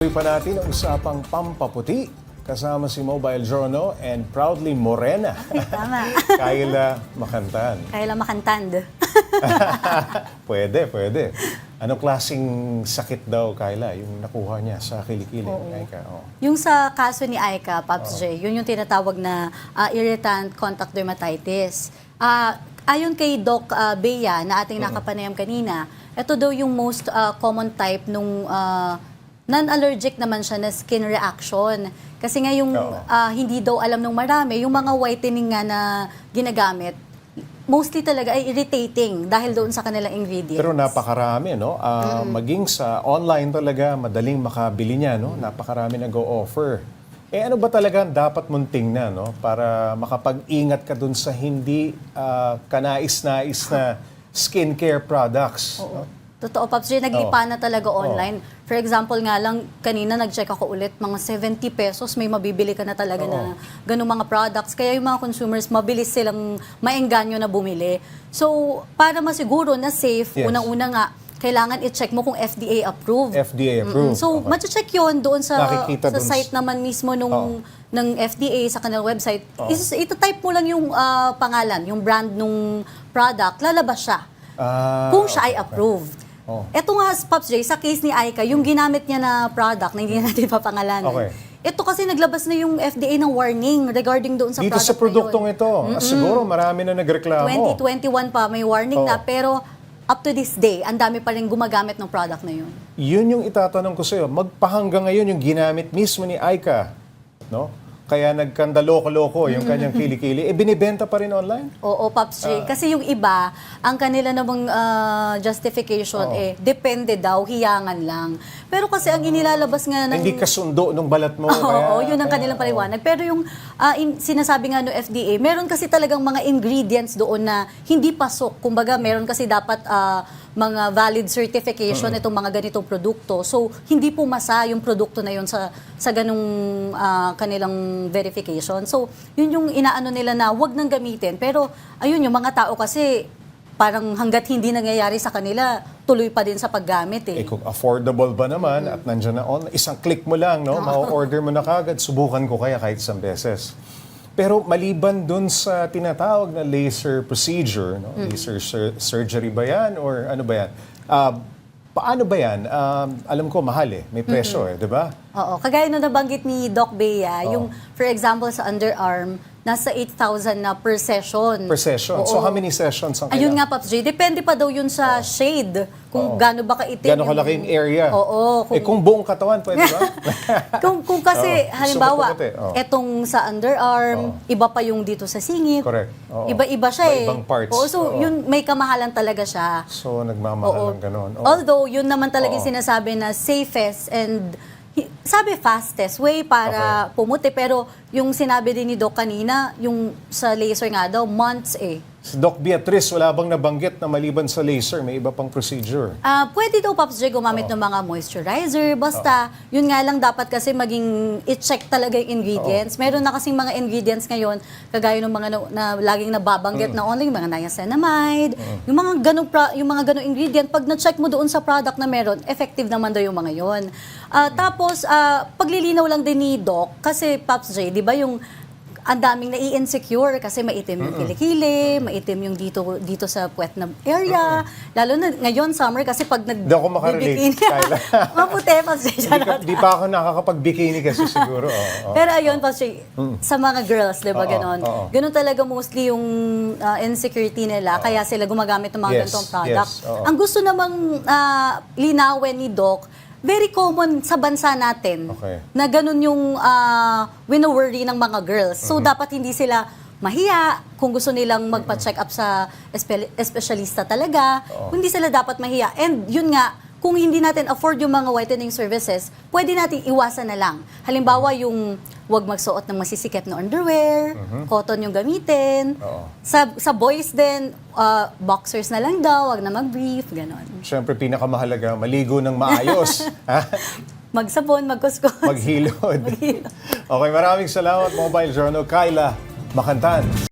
Tuloy pa natin ang usapang pampaputi kasama si Mobile Journal and proudly Morena, Tama. Kayla Makantan. Kaya lang makantand. pwede, pwede. Anong klaseng sakit daw, Kayla, yung nakuha niya sa kilikili? Ay, ka, oh. Yung sa kaso ni Aika, Pops J, yun yung tinatawag na ah, irritant contact dermatitis. Ah, ayon kay Doc ah, Bea na ating nakapanayam kanina, ito daw yung most ah, common type nung ah, non-allergic naman siya na skin reaction. Kasi nga yung Oo. ah, hindi daw alam ng marami, yung mga whitening nga na ginagamit, mostly talaga ay irritating dahil doon sa kanilang ingredients. Pero napakarami, no? Ah, Maging sa online talaga, madaling makabili niya, no? Napakarami nag-o-offer. Eh ano ba talaga ang dapat mong tingnan, no? Para makapag-ingat ka dun sa hindi ah, kanais-nais na skincare products. no? Totoo, Pops J, naglipa na talaga online. For example nga lang, kanina nag-check ako ulit, mga 70 pesos may mabibili ka na talaga na ganung mga products. Kaya yung mga consumers, mabilis silang maengganyo na bumili. So, para masiguro na safe, Yes. unang-una nga, kailangan i-check mo kung FDA approved. FDA approved. So, Okay. mache-check yun doon sa, sa dun site naman mismo nung, Oo. ng FDA sa kanilang website. Is, ito-type mo lang yung ah, pangalan, yung brand nung product, lalabas siya Ah, kung siya ay okay. approved. Oh. Ito nga, Pops J, sa case ni Aika, yung ginamit niya na product na hindi natin papangalanan. Okay. Ito kasi naglabas na yung FDA ng warning regarding doon sa Dito product sa produktong na ito, ah, siguro marami na nagreklamo. 2021 pa, may warning na, Oo. pero up to this day, ang dami pa rin gumagamit ng product na yun. Yun yung itatanong ko sa'yo. Magpahanggang ngayon yung ginamit mismo ni Aika. No? Kaya nagkandaloko-loko yung kanyang kilikili. Eh, binibenta pa rin online? Oo, Pops Ah. J. Kasi yung iba, ang kanila namang ah, justification Oo. eh, depende daw, hiyangan lang. Pero kasi ang inilalabas nga ng... Hindi kasundo nung balat mo. Oo, kaya- yun ang kaya- kanilang paliwanag. Pero yung ah, in- sinasabi nga no FDA, meron kasi talagang mga ingredients doon na hindi pasok. Kumbaga, meron kasi dapat ah, mga valid certification itong mga ganitong produkto. So, hindi pumasa yung produkto na yun sa sa ganung ah, kanilang verification. So, yun yung inaano nila na wag nang gamitin. Pero, ayun, yung mga tao kasi parang hanggat hindi nangyayari sa kanila, tuloy pa din sa paggamit eh. Eh, kung affordable ba naman at nandiyan na online, isang click mo lang, no? Ma-order mo na kagad, subukan ko kaya kahit isang beses. Pero maliban dun sa tinatawag na laser procedure, no? laser sur- surgery ba yan or ano ba yan? Ah, paano ba yan? Um, alam ko, mahal eh. May presyo eh, di ba? Oo, kagaya nung nabanggit ni Doc Bea, yung for example sa underarm, nasa 8,000 na per session. Per session. So Oo. how many sessions ang Ayun kailangan? nga, Pops J, depende pa daw yun sa shade. Kung Oo. gaano ba kaitim. Gano'ng kalaki yung area? Oo. eh kung buong katawan, pwede ba? kung, kung kasi, Oo. halimbawa, puti. Oo. etong sa underarm, iba pa yung dito sa singit. Correct. Oo. Iba-iba siya eh. Iba-ibang parts. Oo, so Oo. yun, may kamahalan talaga siya. so nagmamahal ng gano'n. Oo. Although, yun naman talaga yung Oo. sinasabi na safest and sabi fastest way para pumuti. Pero yung sinabi din ni Doc kanina, yung sa laser nga daw, months eh. Si Doc Beatrice, wala bang nabanggit na maliban sa laser, may iba pang procedure? Ah, pwede daw Pops J gumamit ng mga moisturizer. Basta, yun nga lang dapat kasi maging i-check talaga yung ingredients. Meron na kasing mga ingredients ngayon, kagaya ng mga na, na laging nababanggit na only, mga niacinamide, yung mga ganong pro- yung mga ganong ingredient, pag na-check mo doon sa product na meron, effective naman daw yung mga yon. Ah, tapos, ah, paglilinaw lang din ni Doc, kasi Pops J, di ba yung ang daming nai-insecure kasi maitim yung kilikili, maitim yung dito dito sa puwet na area. Lalo na ngayon, summer, kasi pag nag Hindi ako makarelate, bibikini- Kyla. Maputi pa siya. Di, pa ako nakakapag-bikini kasi siguro. oo, oo. Pero ayun pa siya, sa mga girls, di ba, Oo, ganon? oo. Ganon talaga mostly yung ah, insecurity nila, kaya sila gumagamit ng mga Yes, ganitong product. yes, oo. Ang gusto namang ah, linawin ni Doc, very common sa bansa natin Okay. na ganun yung uh, wino-worry ng mga girls. So, Mm-hmm. dapat hindi sila mahiya kung gusto nilang magpa-check up sa espe- espesyalista talaga. Hindi sila dapat mahiya. And yun nga, kung hindi natin afford yung mga whitening services, pwede natin iwasan na lang. Halimbawa, yung wag magsuot ng masisikip na underwear, cotton yung gamitin. Oo. Sa, sa boys din, uh, boxers na lang daw, wag na mag-brief, ganon. Siyempre, pinakamahalaga, maligo ng maayos. ha? Magsabon, magkuskos. Maghilod. Okay, maraming salamat, Mobile Journal. Kyla Makantan.